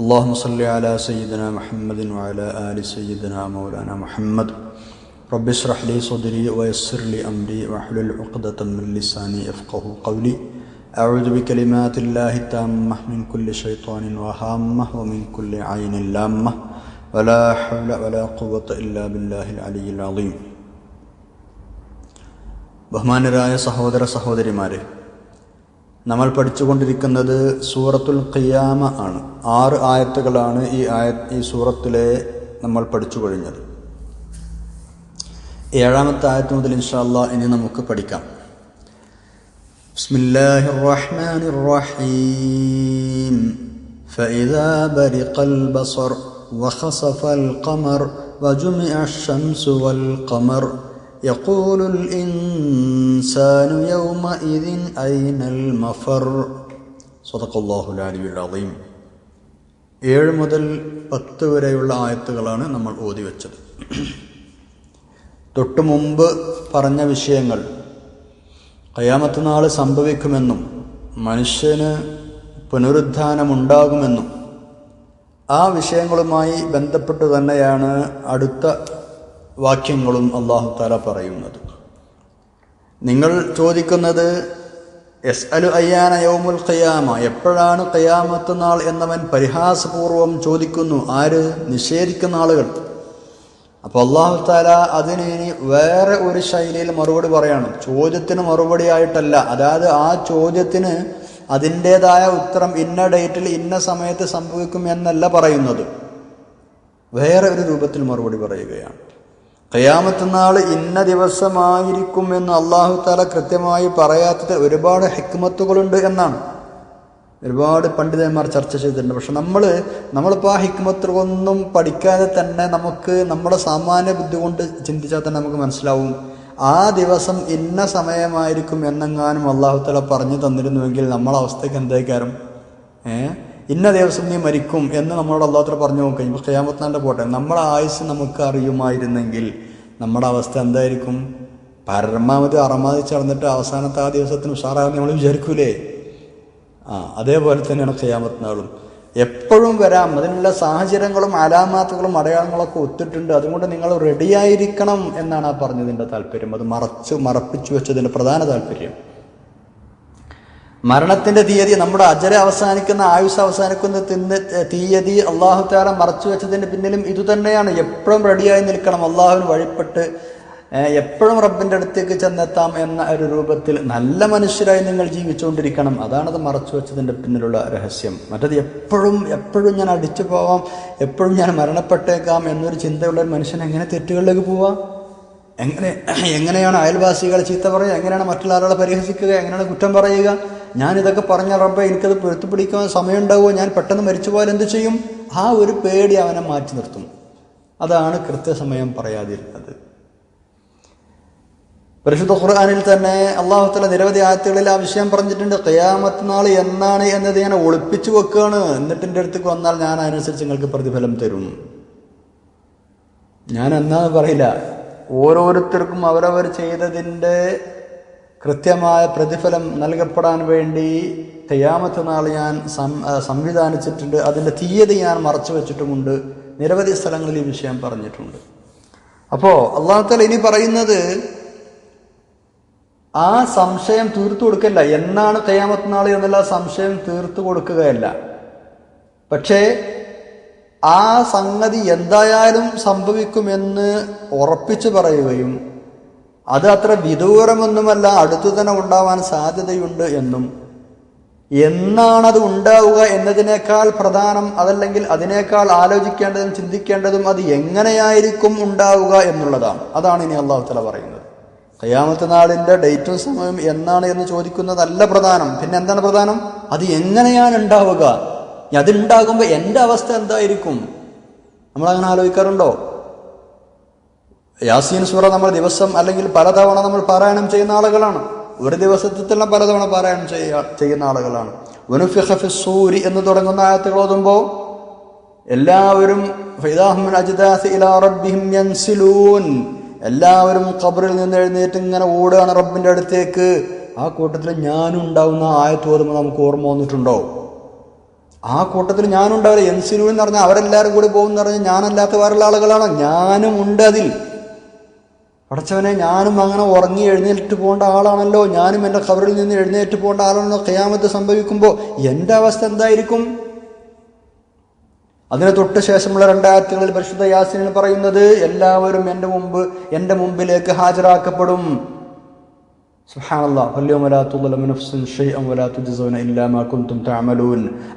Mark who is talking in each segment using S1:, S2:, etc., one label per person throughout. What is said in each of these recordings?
S1: اللهم صل على سيدنا محمد وعلى آل سيدنا مولانا محمد رب اشرح لي صدري ويسر لي أمري واحلل عقدة من لساني يفقه قولي أعوذ بكلمات الله التامة من كل شيطان وهامة ومن كل عين لامة ولا حول ولا قوة إلا بالله العلي العظيم ബഹുമാനരായ സഹോദര സഹോദരിമാരെ നമ്മൾ പഠിച്ചുകൊണ്ടിരിക്കുന്നത് സൂറത്തുൽ ഖിയാമ ആണ് ആറ് ആയത്തുകളാണ് ഈ ആയ ഈ സൂറത്തിലെ നമ്മൾ പഠിച്ചു കഴിഞ്ഞത് ഏഴാമത്തെ ആയത്ത് മുതൽ ഇൻഷാല്ല ഇനി നമുക്ക് പഠിക്കാം بسم الله الرحمن الرحيم فإذا برق البصر وخسف القمر وجمع الشمس والقمر يقول الإنسان يومئذ أين المفر صدق الله العلي العظيم ഏഴ് മുതൽ പത്ത് വരെയുള്ള ആയത്തുകളാണ് നമ്മൾ ഓതി വെച്ചത് തൊട്ടു മുമ്പ് പറഞ്ഞ വിഷയങ്ങൾ കയാമത്ത് നാൾ സംഭവിക്കുമെന്നും മനുഷ്യന് പുനരുദ്ധാനമുണ്ടാകുമെന്നും ആ വിഷയങ്ങളുമായി ബന്ധപ്പെട്ട് തന്നെയാണ് അടുത്ത വാക്യങ്ങളും അള്ളാഹു താല പറയുന്നത്. നിങ്ങൾ ചോദിക്കുന്നത് എസ് അലു അയ്യാന യൗമുൽ ഖയാമ എപ്പോഴാണ് ഖയാമത്ത് നാൾ എന്നവൻ പരിഹാസപൂർവം ചോദിക്കുന്നു ആര്? നിഷേധിക്കുന്ന ആളുകൾ. അപ്പോൾ അള്ളാഹു താല അതിന് ഇനി വേറെ ഒരു ശൈലിയിൽ മറുപടി പറയാണ്. ചോദ്യത്തിന് മറുപടി ആയിട്ടല്ല അതായത് ആ ചോദ്യത്തിന് അതിന്റേതായ ഉത്തരം ഇന്ന ഡേറ്റിൽ ഇന്ന സമയത്ത് സംഭവിക്കും എന്നല്ല പറയുന്നത്. വേറെ ഒരു രൂപത്തിൽ മറുപടി പറയുകയാണ്. കയാമത്ത് നാൾ ഇന്ന ദിവസമായിരിക്കും എന്ന് അള്ളാഹു താല കൃത്യമായി പറയാത്തത് ഒരുപാട് ഹിക്മത്തുകളുണ്ട് എന്നാണ്. ഒരുപാട് പണ്ഡിതന്മാർ ചർച്ച ചെയ്തിട്ടുണ്ട്. പക്ഷെ നമ്മൾ നമ്മളിപ്പോൾ ആ ഹിക്മത്തുകളൊന്നും പഠിക്കാതെ തന്നെ നമുക്ക് നമ്മുടെ സാമാന്യ ബുദ്ധി കൊണ്ട് ചിന്തിച്ചാൽ തന്നെ നമുക്ക് മനസ്സിലാവും. ആ ദിവസം ഇന്ന സമയമായിരിക്കും എന്നെങ്ങാനും അള്ളാഹു താല പറഞ്ഞു തന്നിരുന്നുവെങ്കിൽ നമ്മളെ അവസ്ഥയ്ക്ക് എന്തായിക്കാരം ഏ? ഇന്ന ദിവസം നീ മരിക്കും എന്ന് നമ്മളോട് അള്ളാഹു തല പറഞ്ഞു നോക്കുക ഇപ്പോൾ ഖയാമത്തിനാണ്ട് പോട്ടെ. നമ്മുടെ ആയുസ് നമുക്ക് അറിയുമായിരുന്നെങ്കിൽ നമ്മുടെ അവസ്ഥ എന്തായിരിക്കും? പരമാവധി അറമാതി ചടന്നിട്ട് അവസാനത്തെ ആ ദിവസത്തിന് ഉഷാറാകുന്ന നമ്മൾ വിചാരിക്കൂലേ? ആ അതേപോലെ തന്നെയാണ് ഖിയാമത്ത് നാളും എപ്പോഴും വരാം. അതിനുള്ള സാഹചര്യങ്ങളും അലാമാത്തുകളും അടയാളങ്ങളൊക്കെ ഒത്തിട്ടുണ്ട്. അതുകൊണ്ട് നിങ്ങൾ റെഡിയായിരിക്കണം എന്നാണ് ആ പറഞ്ഞതിന്റെ താല്പര്യം. അത് മറച്ചു മറപ്പിച്ചു വെച്ചതിന്റെ പ്രധാന താല്പര്യം. മരണത്തിന്റെ തീയതി നമ്മുടെ അജര അവസാനിക്കുന്ന ആയുസ് അവസാനിക്കുന്ന തീയതി അള്ളാഹു താരം മറച്ചു വെച്ചതിന്റെ പിന്നിലും ഇതുതന്നെയാണ് എപ്പോഴും റെഡിയായി നിൽക്കണം. അള്ളാഹുവിന് വഴിപ്പെട്ട് എപ്പോഴും റബ്ബിന്റെ അടുത്തേക്ക് ചെന്നെത്താം എന്ന ഒരു രൂപത്തിൽ നല്ല മനുഷ്യരായി നിങ്ങൾ ജീവിച്ചുകൊണ്ടിരിക്കണം. അതാണത് മറച്ചു വെച്ചതിന്റെ പിന്നിലുള്ള രഹസ്യം. മറ്റത് എപ്പോഴും എപ്പോഴും ഞാൻ അടിച്ചു പോവാം എപ്പോഴും ഞാൻ മരണപ്പെട്ടേക്കാം എന്നൊരു ചിന്തയുള്ള ഒരു മനുഷ്യൻ എങ്ങനെ തെറ്റുകളിലേക്ക് പോവാം? എങ്ങനെ എങ്ങനെയാണ് അയൽവാസികളെ ചീത്ത പറയുക? എങ്ങനെയാണ് മറ്റുള്ള ആളുകളെ പരിഹസിക്കുക? എങ്ങനെയാണ് കുറ്റം പറയുക? ഞാൻ ഇതൊക്കെ പറഞ്ഞ റബ്ബെ എനിക്കത് പൊരുത്തുപിടിക്കാൻ സമയം ഉണ്ടാവുമോ ഞാൻ പെട്ടെന്ന് മരിച്ചു പോയാൽ എന്ത് ചെയ്യും? ആ ഒരു പേടി അവനെ മാറ്റി നിർത്തും. അതാണ് കൃത്യസമയം പറയാതിരുന്നത്. പരിശുദ്ധ ഖുർആാനിൽ തന്നെ അള്ളാഹുത്തല നിരവധി ആയത്തുകളിൽ ആ വിഷയം പറഞ്ഞിട്ടുണ്ട്. കയാമത്ത് നാൾ എന്നാണ് എന്നത് ഞാൻ ഒളിപ്പിച്ചു വെക്കുകയാണ്. എന്നിട്ട് എന്റെ അടുത്തേക്ക് വന്നാൽ ഞാൻ അതിനനുസരിച്ച് നിങ്ങൾക്ക് പ്രതിഫലം തരും. ഞാൻ എന്നാന്ന് പറയില്ല. ഓരോരുത്തർക്കും അവരവർ ചെയ്തതിന്റെ കൃത്യമായ പ്രതിഫലം നൽകപ്പെടാൻ വേണ്ടി തെയ്യാമത്തെ നാൾ ഞാൻ സംവിധാനിച്ചിട്ടുണ്ട്. അതിന്റെ തീയതി ഞാൻ മറച്ചു വെച്ചിട്ടുമുണ്ട്. നിരവധി സ്ഥലങ്ങളിൽ ഈ വിഷയം പറഞ്ഞിട്ടുണ്ട്. അപ്പോൾ അള്ളാഹുത്തല ഇനി പറയുന്നത് ആ സംശയം തീർത്തു കൊടുക്കല്ല. എന്നാണ് കയ്യാമത്ത് നാൾ എന്നുള്ള സംശയം തീർത്തു കൊടുക്കുകയല്ല. പക്ഷേ ആ സംഗതി എന്തായാലും സംഭവിക്കുമെന്ന് ഉറപ്പിച്ചു പറയുകയും അത് അത്ര വിദൂരമൊന്നുമല്ല അടുത്തു തന്നെ ഉണ്ടാവാൻ സാധ്യതയുണ്ട് എന്നും. എന്നാണത് ഉണ്ടാവുക എന്നതിനേക്കാൾ പ്രധാനം അതല്ലെങ്കിൽ അതിനേക്കാൾ ആലോചിക്കേണ്ടതും ചിന്തിക്കേണ്ടതും അത് എങ്ങനെയായിരിക്കും ഉണ്ടാവുക എന്നുള്ളതാണ്. അതാണ് ഇനി അള്ളാഹു തല പറയുന്നത്. കയ്യാമത്തെ നാളിന്റെ ഡേറ്റും സമയം എന്നാണ് എന്ന് ചോദിക്കുന്നതല്ല പ്രധാനം. പിന്നെ എന്താണ് പ്രധാനം? അത് എങ്ങനെയാണ് ഉണ്ടാവുക? അതുണ്ടാകുമ്പോൾ എന്റെ അവസ്ഥ എന്തായിരിക്കും? നമ്മളങ്ങനെ ആലോചിക്കാറുണ്ടോ? യാസീൻ സൂറ നമ്മൾ ദിവസം അല്ലെങ്കിൽ പലതവണ നമ്മൾ പാരായണം ചെയ്യുന്ന ആളുകളാണ്. ഒരു ദിവസത്തിൽ പലതവണ പാരായണം ചെയ്യുക ചെയ്യുന്ന ആളുകളാണ്. വനുഫിഖ ഫി സൂരി എന്ന് തുടങ്ങുന്ന ആയത്തുകൾ ഓതുമ്പോൾ എല്ലാവരും എല്ലാവരും ഖബറിൽ നിന്ന് എഴുന്നേറ്റ് ഇങ്ങനെ ഓടുകയാണ് റബ്ബിന്റെ അടുത്തേക്ക്. ആ കൂട്ടത്തിൽ ഞാനും ഉണ്ടാവുന്ന ആയത്ത് ഓതുമ്പോൾ നമുക്ക് ഓർമ്മ വന്നിട്ടുണ്ടോ? ആ കൂട്ടത്തിൽ ഞാനും ഉണ്ടാവില്ല എന്ന് പറഞ്ഞാൽ അവരെല്ലാവരും കൂടി പോകുന്ന പറഞ്ഞാൽ ഞാനല്ലാത്ത വേറുള്ള ആളുകളാണ്? ഞാനും ഉണ്ട് അതിൽ. പടച്ചവനെ ഞാനും അങ്ങനെ ഉറങ്ങി എഴുന്നേറ്റ് പോകേണ്ട ആളാണല്ലോ. ഞാനും എന്റെ ഖബറിൽ നിന്ന് എഴുന്നേറ്റ് പോകേണ്ട ആളാണല്ലോ. കയാമത്ത് സംഭവിക്കുമ്പോൾ എന്റെ അവസ്ഥ എന്തായിരിക്കും? അതിന് തൊട്ട് ശേഷമുള്ള രണ്ടായിരത്തികളിൽ പരിശുദ്ധ യാസിനിൽ പറയുന്നത് എല്ലാവരും എന്റെ മുമ്പ് എന്റെ മുമ്പിലേക്ക് ഹാജരാക്കപ്പെടും.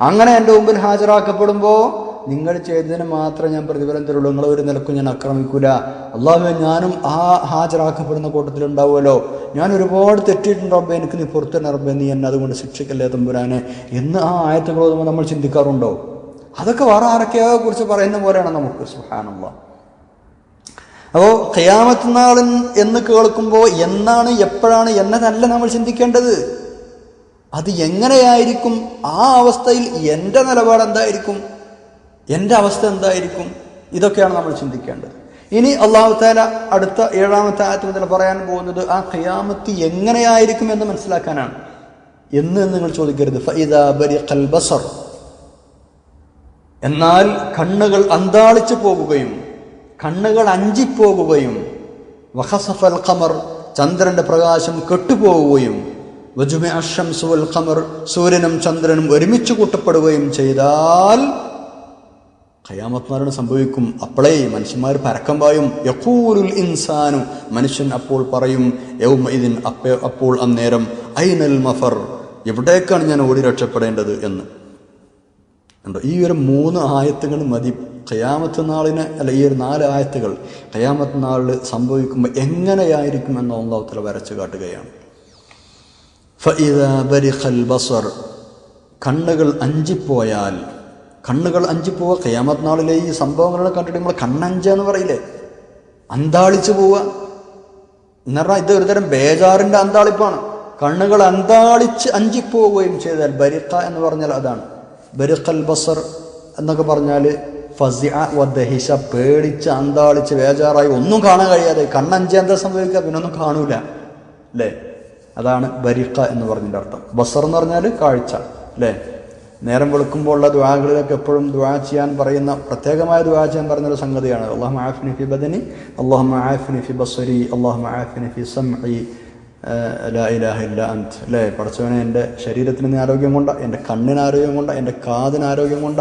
S1: അങ്ങനെ എന്റെ മുമ്പിൽ ഹാജരാക്കപ്പെടുമ്പോൾ നിങ്ങൾ ചെയ്തതിന് മാത്രം ഞാൻ പ്രതിഫലം തരുള്ളൂ. നിങ്ങൾ ഒരു നിലക്കും ഞാൻ ആക്രമിക്കൂല. അള്ളാഹു ഞാനും ആ ഹാജരാക്കപ്പെടുന്ന കൂട്ടത്തിലുണ്ടാവുമല്ലോ. ഞാൻ ഒരുപാട് തെറ്റിയിട്ടുണ്ട് റബ്ബെ എനിക്ക് നീ പുറത്തുതന്നെ റബ്ബെ നീ എന്നെ അതുകൊണ്ട് ശിക്ഷിക്കല്ലേ തമ്പുരാനെ. എന്ന് ആ ആയത്തുകൾ നമ്മൾ ചിന്തിക്കാറുണ്ടോ? അതൊക്കെ വേറെ ആരൊക്കെയോ കുറിച്ച് പറയുന്ന പോലെയാണ് നമുക്ക്. സുഹാനുള്ള അപ്പോൾ ഖിയാമത്ത് നാളൻ എന്ന് കേൾക്കുമ്പോൾ എന്നാണ് എപ്പോഴാണ് എന്നതല്ല നമ്മൾ ചിന്തിക്കേണ്ടത്. അത് എങ്ങനെയായിരിക്കും? ആ അവസ്ഥയിൽ എന്റെ നിലപാട് എന്തായിരിക്കും എന്റെ അവസ്ഥ എന്തായിരിക്കും? ഇതൊക്കെയാണ് നമ്മൾ ചിന്തിക്കേണ്ടത്. ഇനി അള്ളാഹു താല അടുത്ത ഏഴാമത്തെ ആയത്ത് മുതൽ പറയാൻ പോകുന്നത് ആ ഖിയാമത്ത് എങ്ങനെയായിരിക്കും എന്ന് മനസ്സിലാക്കാനാണ്. എന്ന് നിങ്ങൾ ചോദിക്കരുത്. ബസർ. എന്നാൽ കണ്ണുകൾ അന്താളിച്ചു പോകുകയും കണ്ണുകൾ അഞ്ചിപ്പോകുകയും വഹസഫൽ ഖമർ ചന്ദ്രന്റെ പ്രകാശം കെട്ടുപോകുകയും വജുമെ അഷംസുൽ ഖമർ സൂര്യനും ചന്ദ്രനും ഒരുമിച്ച് കൂട്ടപ്പെടുകയും ചെയ്താൽ ഖയാമത്ത് മരണം സംഭവിക്കും. അപ്പോളേ മനുഷ്യന്മാർ പരക്കം പായും. യഖൂലുൽ ഇൻസാനു. മനുഷ്യൻ അപ്പോൾ പറയും യൗമ ഇതിൻ അപ്പ അപ്പോൾ അന്നേരം ഐനൽ മഫർ. എവിടേക്കാണ് ഞാൻ ഓടി രക്ഷപ്പെടേണ്ടത്? എന്ന്. ഉണ്ടോ ഈ ഒരു മൂന്ന് ആയത്തുകൾ മതി. ഖയാമത്ത് നാളിന് അല്ല ഈ ഒരു നാല് ആയത്തുകൾ ഖയാമത്ത് നാളിൽ സംഭവിക്കുമ്പോൾ എങ്ങനെയായിരിക്കും എന്ന് ഒന്നാവത്തിൽ വരച്ചു കാട്ടുകയാണ്. ഫ ബസർ. കണ്ണുകൾ അഞ്ചിപ്പോയാൽ കണ്ണുകൾ അഞ്ചു പോവുക ഖയാമത്ത് നാളിലെ ഈ സംഭവങ്ങളെ കണ്ടിട്ട് നമ്മൾ കണ്ണഞ്ച എന്ന് പറയില്ലേ? അന്താളിച്ചു പോവുക എന്ന് പറഞ്ഞാൽ ഇത് ഒരുതരം ബേജാറിന്റെ അന്താളിപ്പാണ്. കണ്ണുകൾ അന്താളിച്ച് അഞ്ചിപ്പോവുകയും ചെയ്താൽ ബരിഖ എന്ന് പറഞ്ഞാൽ അതാണ്. ബരിഖൽ ബസർ എന്നൊക്കെ പറഞ്ഞാൽ ഫസിഅ വദഹിഷ പേടിച്ച് അന്താളിച്ച് ബേജാറായി ഒന്നും കാണാൻ കഴിയാതെ കണ്ണഞ്ച എന്താ സംഭവിക്കുക? പിന്നെ ഒന്നും കാണൂല. അല്ലേ അതാണ് ബരിഖ എന്ന് പറഞ്ഞതിന്റെ അർത്ഥം. ബസർ എന്ന് പറഞ്ഞാൽ കാഴ്ച. അല്ലേ നേരം വെളുക്കുമ്പോഴുള്ള ദ്വാകളിലൊക്കെ എപ്പോഴും ദ്വാ ചെയ്യാൻ പറയുന്ന പ്രത്യേകമായ ദ്വാ ചെയ്യാൻ പറയുന്ന ഒരു സംഗതിയാണ്. അള്ളാഹു ആഫിനി ഫി ബദനി അള്ളാഹു ആഫിനി ഫി ബസരി അള്ളാഹു ആഫിനി ഫി സംഇ ലാ ഇലാഹ ഇല്ല അന്ത് അല്ലേ? പഠിച്ചവനെ എന്റെ ശരീരത്തിന് നീ ആരോഗ്യം കൊണ്ട എന്റെ കണ്ണിന് ആരോഗ്യം കൊണ്ട എന്റെ കാതിന് ആരോഗ്യം കൊണ്ട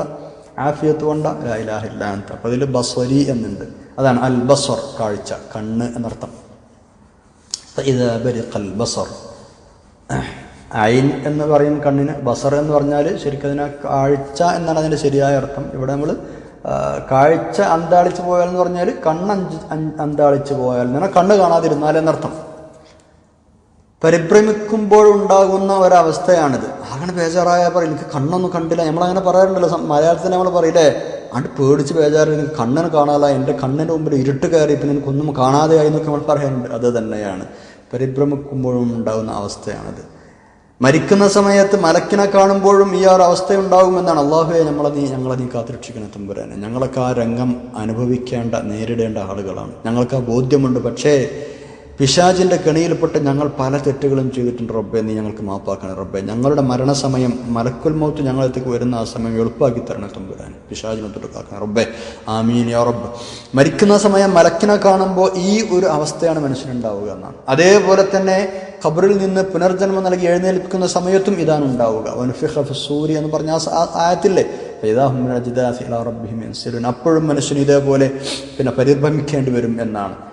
S1: ആഫിയത്ത് കൊണ്ട ലാ ഇലാഹ ഇല്ല അന്ത് അപ്പോൾ ഇതിൽ ബസ്വരി എന്നുണ്ട്. അതാണ് അൽ ബസർ കാഴ്ച കണ്ണ് എന്നർത്ഥം. ഇത് ബരിഖൽ ബസർ. ഐൻ എന്ന് പറയും കണ്ണിന് ബസർ എന്ന് പറഞ്ഞാൽ ശരിക്കും അതിനെ കാഴ്ച എന്നാണ് അതിന്റെ ശരിയായ അർത്ഥം. ഇവിടെ നമ്മൾ കാഴ്ച അന്താളിച്ച് പോയാൽ എന്ന് പറഞ്ഞാൽ കണ്ണ് അന്താളിച്ച് പോയാൽ എന്ന് പറഞ്ഞാൽ കണ്ണ് കാണാതിരുന്നാൽ എന്നർത്ഥം. പരിഭ്രമിക്കുമ്പോഴുണ്ടാകുന്ന ഒരവസ്ഥയാണിത്. അങ്ങനെ പറയും എനിക്ക് കണ്ണൊന്നും കണ്ടില്ല. നമ്മളങ്ങനെ പറയാറുണ്ടല്ലോ മലയാളത്തിൽ നമ്മൾ പറയില്ലേ അണ്ട് പേടിച്ച് ബേജാറിൽ എനിക്ക് കണ്ണിന് കാണാല്ല എന്റെ കണ്ണിന്റെ മുമ്പിൽ ഇരുട്ട് കയറി പിന്നെ എനിക്കൊന്നും കാണാതെയായി എന്നൊക്കെ നമ്മൾ പറയാറുണ്ട്. അത് തന്നെയാണ്. പരിഭ്രമിക്കുമ്പോഴും ഉണ്ടാകുന്ന അവസ്ഥയാണിത്. മരിക്കുന്ന സമയത്ത് മലക്കിനെ കാണുമ്പോഴും ഈ ഒരു അവസ്ഥ ഉണ്ടാകുമെന്നാണ് അള്ളാഹുവെ നമ്മളെ നീ ഞങ്ങളെ നീ കാത്തിരക്ഷിക്കണ തമ്പുരാനെ. ഞങ്ങളൊക്കെ ആ രംഗം അനുഭവിക്കേണ്ട നേരിടേണ്ട ആളുകളാണ്. ഞങ്ങൾക്ക് ആ ബോധ്യമുണ്ട്. പക്ഷേ പിശാജിന്റെ കെണിയിൽപ്പെട്ട് ഞങ്ങൾ പല തെറ്റുകളും ചെയ്തിട്ടുണ്ട് റബ്ബെ നീ ഞങ്ങൾക്ക് മാപ്പാക്കണം റബ്ബെ. ഞങ്ങളുടെ മരണസമയം മലക്കുൽ മൗത്ത് ഞങ്ങളത്തേക്ക് വരുന്ന ആ സമയം എളുപ്പാക്കി തരണം തമ്പുരാൻ പിശാജിനെ തൊട്ടുക്കാക്കണം റബ്ബെ. ആമീൻ യാ റബ്ബ്. മരിക്കുന്ന സമയം മലക്കിനെ കാണുമ്പോൾ ഈ ഒരു അവസ്ഥയാണ് മനുഷ്യനുണ്ടാവുക എന്നാണ്. അതേപോലെ തന്നെ ഖബറിൽ നിന്ന് പുനർജന്മം നൽകി എഴുന്നേൽപ്പിക്കുന്ന സമയത്തും ഇതാണ് ഉണ്ടാവുക. ഫിസ്സൂരി എന്ന് പറഞ്ഞ ആ ആയത്തില്ലേ? അപ്പോഴും മനുഷ്യൻ ഇതേപോലെ പിന്നെ പരിഭ്രമിക്കേണ്ടി വരും എന്നാണ്.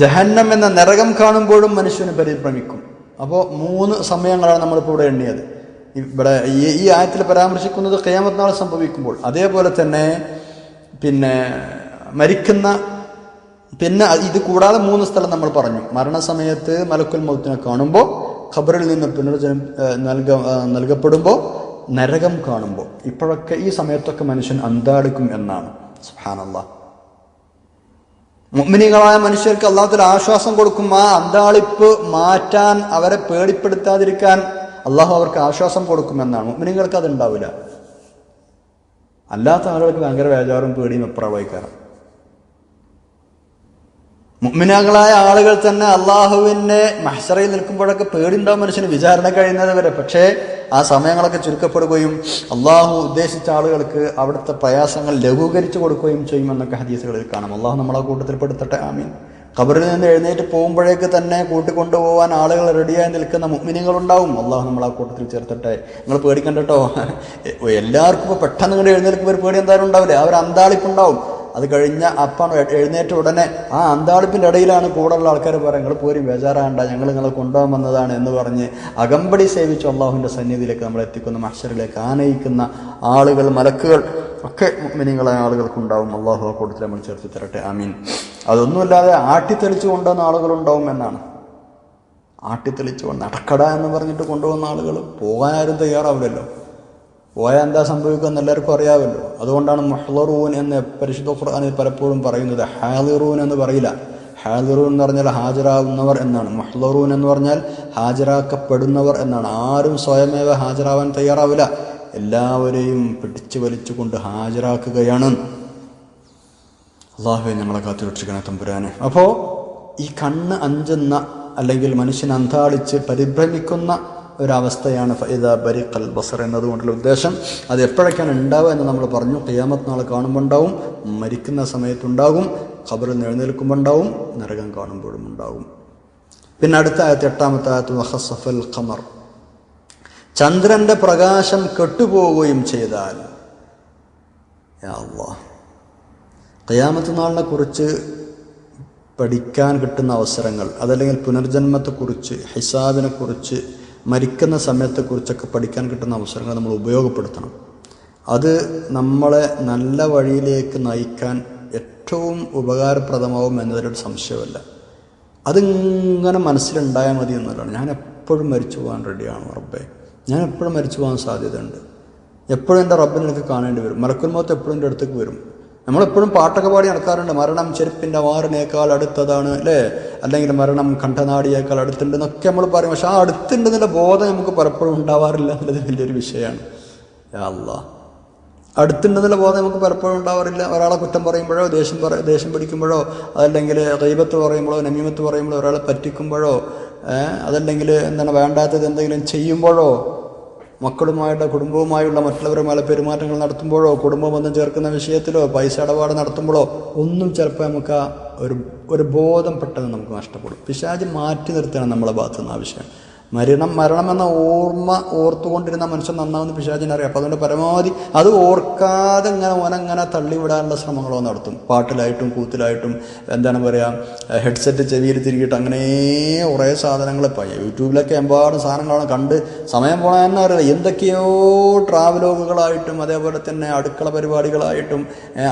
S1: ജഹന്നം എന്ന നരകം കാണുമ്പോഴും മനുഷ്യന് പരിഭ്രമിക്കും. അപ്പോൾ മൂന്ന് സമയങ്ങളാണ് നമ്മളിപ്പോൾ ഇവിടെ എണ്ണിയത്. ഇവിടെ ഈ ഈ ആയത്തിൽ പരാമർശിക്കുന്നത് ഖിയാമത്ത് നാൾ സംഭവിക്കുമ്പോൾ. അതേപോലെ തന്നെ പിന്നെ മരിക്കുന്ന പിന്നെ ഇത് കൂടാതെ മൂന്ന് സ്ഥലം നമ്മൾ പറഞ്ഞു. മരണസമയത്ത് മലക്കുൽ മൗത്തിനെ കാണുമ്പോൾ ഖബറിൽ നിന്ന് പുനർജനം നൽക നൽകപ്പെടുമ്പോൾ നരകം കാണുമ്പോൾ. ഇപ്പോഴൊക്കെ ഈ സമയത്തൊക്കെ മനുഷ്യൻ അന്താടിക്കും എന്നാണ്. സുഹാനല്ല മുഅ്മിനീകളായ മനുഷ്യർക്ക് അള്ളാഹുത്തിൽ ആശ്വാസം കൊടുക്കും. ആ അന്താളിപ്പ് മാറ്റാൻ അവരെ പേടിപ്പെടുത്താതിരിക്കാൻ അള്ളാഹു അവർക്ക് ആശ്വാസം കൊടുക്കുമെന്നാണ്. മുമ്മിനികൾക്ക് അത് ഉണ്ടാവില്ല അല്ലാത്ത ആളുകൾക്ക് ഭയങ്കര വേജാറും പേടിയും എപ്രാവായിക്കാരം മുമ്മിനകളായ ആളുകൾ തന്നെ അള്ളാഹുവിനെ മഹ്സറയിൽ നിൽക്കുമ്പോഴൊക്കെ പേടിയുണ്ടാവും മനുഷ്യന്. വിചാരണ കഴിയുന്നത് വരെ. പക്ഷേ ആ സമയങ്ങളൊക്കെ ചുരുക്കപ്പെടുകയും അള്ളാഹു ഉദ്ദേശിച്ച ആളുകൾക്ക് അവിടുത്തെ പ്രയാസങ്ങൾ ലഘൂകരിച്ചു കൊടുക്കുകയും ചെയ്യുമെന്നൊക്കെ ഹദീസുകളിൽ കാണാം. അള്ളാഹു നമ്മളെ കൂട്ടത്തിൽ പെടുത്തട്ടെ. ആമീൻ. ഖബറിൽ നിന്ന് എഴുന്നേറ്റ് പോകുമ്പോഴേക്ക് തന്നെ കൂട്ടിക്കൊണ്ടുപോകാൻ ആളുകൾ റെഡിയായി നിൽക്കുന്ന മുഗ്മിനികളുണ്ടാവും അള്ളാഹു നമ്മളെ കൂട്ടത്തിൽ ചേർത്തട്ടെ. നിങ്ങൾ പേടിക്കണ്ട കേട്ടോ. എല്ലാവർക്കും ഇപ്പോൾ പെട്ടെന്ന് ഇങ്ങോട്ട് എഴുന്നേൽക്കുമ്പോൾ ഒരു പേടി എന്തായാലും ഉണ്ടാവില്ല? അവർ അന്താളിപ്പുണ്ടാവും. അത് കഴിഞ്ഞ അപ്പാണ് എഴുന്നേറ്റ ഉടനെ ആ അന്താളിപ്പിന്റെ ഇടയിലാണ് കൂടെയുള്ള ആൾക്കാർ പറയുക നിങ്ങൾ പോരും ബേജാറാണ്ട ഞങ്ങൾ നിങ്ങളെ കൊണ്ടുപോകാൻ വന്നതാണ് എന്ന് പറഞ്ഞ് അകമ്പടി സേവിച്ച് അള്ളാഹുവിന്റെ സന്നിധിയിലേക്ക് നമ്മൾ എത്തിക്കുന്ന മഹ്ഷറിലേക്ക് ആനയിക്കുന്ന ആളുകൾ മലക്കുകൾ ഒക്കെ മിനിങ്ങളായ ആളുകൾക്കുണ്ടാവും. അള്ളാഹു ആ കൂട്ടത്തിൽ നമ്മൾ ചേർത്ത് തരട്ടെ. ആമീൻ. അതൊന്നുമില്ലാതെ ആട്ടിത്തെളിച്ചു കൊണ്ടുവന്ന ആളുകളുണ്ടാവും എന്നാണ്. ആട്ടിത്തെളിച്ചു കൊണ്ട് നടക്കട എന്ന് പറഞ്ഞിട്ട് കൊണ്ടുവന്ന ആളുകൾ പോകാനാരും തയ്യാറാവില്ലല്ലോ. പോയാൽ എന്താ സംഭവിക്കുക എന്ന് എല്ലാവർക്കും അറിയാമല്ലോ. അതുകൊണ്ടാണ് മഹ്ലറൂൻ എന്ന് പരിശുദ്ധ ഖുർആാനിൽ പലപ്പോഴും പറയുന്നത്. ഹാലിറൂൻ എന്ന് പറയില്ല. ഹാലിറൂൻ എന്ന് പറഞ്ഞാൽ ഹാജരാകുന്നവർ എന്നാണ്. മഹ്ലറൂൻ എന്ന് പറഞ്ഞാൽ ഹാജരാക്കപ്പെടുന്നവർ എന്നാണ്. ആരും സ്വയമേവ ഹാജരാവാൻ തയ്യാറാവില്ല. എല്ലാവരെയും പിടിച്ചു വലിച്ചുകൊണ്ട് ഹാജരാക്കുകയാണ്. അള്ളാഹുവെ ഞങ്ങളെ കാത്തു രക്ഷിക്കണേ തമ്പുരാനെ. അപ്പോൾ ഈ കണ്ണ് അഞ്ചെന്ന അല്ലെങ്കിൽ മനുഷ്യൻ അന്താളിച്ച് പരിഭ്രമിക്കുന്ന ഒരവസ്ഥയാണ് ഫൈദ ബരിഖൽ ബസർ എന്നതുകൊണ്ടുള്ള ഉദ്ദേശം. അത് എപ്പോഴൊക്കെയാണ് ഉണ്ടാവുക എന്ന് നമ്മൾ പറഞ്ഞു. ഖിയാമത്ത് നാളെ കാണുമ്പോൾ ഉണ്ടാവും മരിക്കുന്ന സമയത്തുണ്ടാകും ഖബറിൽ നിലനിൽക്കുമ്പോൾ ഉണ്ടാവും നരകം കാണുമ്പോഴും ഉണ്ടാവും പിന്നെ അടുത്ത ആയത്ത് എട്ടാമത്തെ ആയത്ത് വഹസഫൽ ഖമർ. ചന്ദ്രന്റെ പ്രകാശം കെട്ടുപോവുകയും ചെയ്താൽ ഖിയാമത്ത് നാളിനെ കുറിച്ച് പഠിക്കാൻ കിട്ടുന്ന അവസരങ്ങൾ അതല്ലെങ്കിൽ പുനർജന്മത്തെക്കുറിച്ച് ഹിസാബിനെക്കുറിച്ച് മരിക്കുന്ന സമയത്തെക്കുറിച്ചൊക്കെ പഠിക്കാൻ കിട്ടുന്ന അവസരങ്ങൾ നമ്മൾ ഉപയോഗപ്പെടുത്തണം. അത് നമ്മളെ നല്ല വഴിയിലേക്ക് നയിക്കാൻ ഏറ്റവും ഉപകാരപ്രദമാവും എന്നതിലൊരു സംശയമല്ല. അതിങ്ങനെ മനസ്സിലുണ്ടായാൽ മതി എന്നുള്ളതാണ്. ഞാൻ എപ്പോഴും മരിച്ചു പോകാൻ റെഡിയാണ് റബ്ബേ. ഞാൻ എപ്പോഴും മരിച്ചു പോകാൻ സാധ്യതയുണ്ട്. എപ്പോഴും എന്റെ റബ്ബിനെ എനിക്ക് കാണേണ്ടി വരും. മറക്കുമ്പോഴത്തെ എപ്പോഴും എന്റെ അടുത്തേക്ക് വരും. നമ്മളെപ്പോഴും പാട്ടൊക്കെ പാടി നടക്കാറുണ്ട്. മരണം ചെരുപ്പിന്റെ വാറിനേക്കാൾ അടുത്തതാണ് അല്ലേ? അല്ലെങ്കിൽ മരണം കണ്ഠനാടിയേക്കാൾ അടുത്തുണ്ട് എന്നൊക്കെ നമ്മൾ പറയും. പക്ഷെ ആ അടുത്തുണ്ടെന്നുള്ള ബോധം നമുക്ക് പലപ്പോഴും ഉണ്ടാവാറില്ല എന്നുള്ളത് വലിയൊരു വിഷയമാണ്. അല്ലാ. അടുത്തുണ്ടെന്നുള്ള ബോധം നമുക്ക് പലപ്പോഴും ഉണ്ടാവാറില്ല. ഒരാളെ കുറ്റം പറയുമ്പോഴോ ദേഷ്യം പറ ദേഷ്യം പിടിക്കുമ്പോഴോ അതല്ലെങ്കിൽ ദൈവത്ത് പറയുമ്പോഴോ നമീമത്ത് പറയുമ്പോഴോ ഒരാളെ പറ്റിക്കുമ്പോഴോ അതല്ലെങ്കിൽ എന്താണ് വേണ്ടാത്തത് എന്തെങ്കിലും ചെയ്യുമ്പോഴോ മക്കളുമായിട്ട് കുടുംബവുമായുള്ള മറ്റുള്ളവരുമായുള്ള പെരുമാറ്റങ്ങൾ നടത്തുമ്പോഴോ കുടുംബബന്ധം ചേർക്കുന്ന വിഷയത്തിലോ പൈസ ഇടപാട് നടത്തുമ്പോഴോ ഒന്നും ചിലപ്പോൾ നമുക്ക് ഒരു ഒരു ബോധം പെട്ടെന്ന് നമുക്ക് നഷ്ടപ്പെടും. പിശാജ് മാറ്റി നിർത്തുകയാണ് നമ്മളെ ഭാഗത്തു നിന്ന് ആ വിഷയം. മരണം മരണമെന്ന ഓർമ്മ ഓർത്തുകൊണ്ടിരുന്ന മനുഷ്യൻ നന്നാവുന്ന പിശാചിനെ അറിയാം. അപ്പോൾ അതുകൊണ്ട് പരമാവധി അത് ഓർക്കാതെ ഇങ്ങനെ ഓനങ്ങനെ തള്ളിവിടാനുള്ള ശ്രമങ്ങളോ നടത്തും. പാട്ടിലായിട്ടും കൂത്തിലായിട്ടും എന്താണ് പറയുക ഹെഡ്സെറ്റ് ചെവിയിൽ തിരികിട്ട് അങ്ങനെ കുറേ സാധനങ്ങൾ ഇപ്പം യൂട്യൂബിലൊക്കെ എമ്പാടും സാധനങ്ങളാണ് കണ്ട് സമയം പോകണമെന്ന് അറിയില്ല. എന്തൊക്കെയോ ട്രാവലോഗുകളായിട്ടും അതേപോലെ തന്നെ അടുക്കള പരിപാടികളായിട്ടും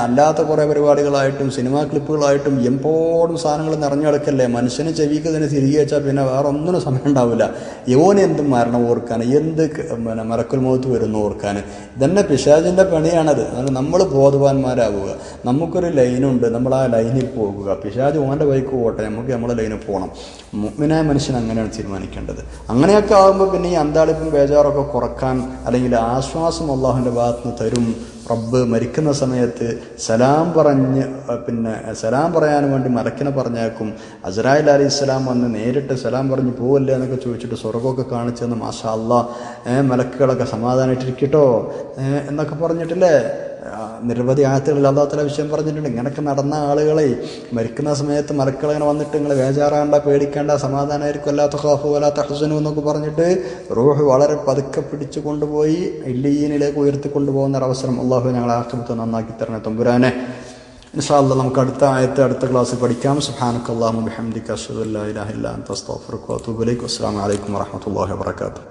S1: അല്ലാത്ത കുറേ പരിപാടികളായിട്ടും സിനിമാ ക്ലിപ്പുകളായിട്ടും എമ്പോടും സാധനങ്ങൾ നിറഞ്ഞു കിടക്കല്ലേ? മനുഷ്യന് ചെവിക്ക് തന്നെ തിരികെ വെച്ചാൽ പിന്നെ വേറെ ഒന്നിനും സമയം ഉണ്ടാവില്ല. യോന് എന്ത് മരണം ഓർക്കാൻ എന്ത് പിന്നെ മറക്കൽ മുഖത്ത് വരുന്നു ഓർക്കാൻ ഇതന്നെ പിശാചിന്റെ പണിയാണത്. അതുകൊണ്ട് നമ്മൾ ബോധവാന്മാരാവുക. നമുക്കൊരു ലൈനുണ്ട്. നമ്മൾ ആ ലൈനിൽ പോകുക. പിശാജ് ഓന്റെ ബൈക്ക് പോകട്ടെ. നമുക്ക് നമ്മളെ ലൈനിൽ പോകണം മുഗ്മിനായ മനുഷ്യൻ അങ്ങനെയാണ് തീരുമാനിക്കേണ്ടത്. അങ്ങനെയൊക്കെ ആകുമ്പോൾ പിന്നെ ഈ അന്താളിപ്പും ബേജാറൊക്കെ കുറയ്ക്കാൻ അല്ലെങ്കിൽ ആശ്വാസം അള്ളാഹുവിന്റെ ഭാഗത്ത് നിന്ന് തരും റബ്ബ് മരിക്കുന്ന സമയത്ത് സലാം പറഞ്ഞ് പിന്നെ സലാം പറയാൻ വേണ്ടി മലക്കിനെ പറഞ്ഞേക്കും. അസറായിൽ അലി ഇസ്ലാം വന്ന് നേരിട്ട് സലാം പറഞ്ഞ് പോവല്ലേ? എന്നൊക്കെ ചോദിച്ചിട്ട് സ്വർഗമൊക്കെ കാണിച്ചെന്ന് മാഷാ ഏ മലക്കുകളൊക്കെ സമാധാനമായിട്ടിരിക്കട്ടോ എന്നൊക്കെ പറഞ്ഞിട്ടില്ലേ? നിരവധി ആയത്തുകളിൽ അള്ളാഹുത്തല വിഷയം പറഞ്ഞിട്ടുണ്ട്. ഇങ്ങനെയൊക്കെ നടന്ന ആളുകളെ മരിക്കുന്ന സമയത്ത് മലക്കളിങ്ങനെ വന്നിട്ട് നിങ്ങൾ വേജാറാണ്ട പേടിക്കേണ്ട സമാധാനമായിരിക്കും അല്ലാത്ത ഖാഫു അല്ലാത്ത ഹസനു എന്നൊക്കെ പറഞ്ഞിട്ട് റൂഹ് വളരെ പതുക്കെ പിടിച്ചു കൊണ്ടുപോയി ഇല്ലീനിലേക്ക് ഉയർത്തി കൊണ്ടുപോകുന്ന ഒരവസരം അള്ളാഹു ഞങ്ങളെ ആക്രമത്തെ നന്നാക്കി തരണേ. തമ്പുരാനെ ഇൻഷാല്ല നമുക്ക് അടുത്ത ആയത്ത് അടുത്ത ക്ലാസ്സിൽ പഠിക്കാം. സുഹാനക്കല്ലാഹു ബിഹംദിക അഷ്ഹദു അല്ലാ ഇലാഹ ഇല്ലാ അൻത അസ്തഗ്ഫിറുക ഇലൈക്. അസ്സലാമു അലൈക്കും വറഹ്മത്തുള്ളാഹി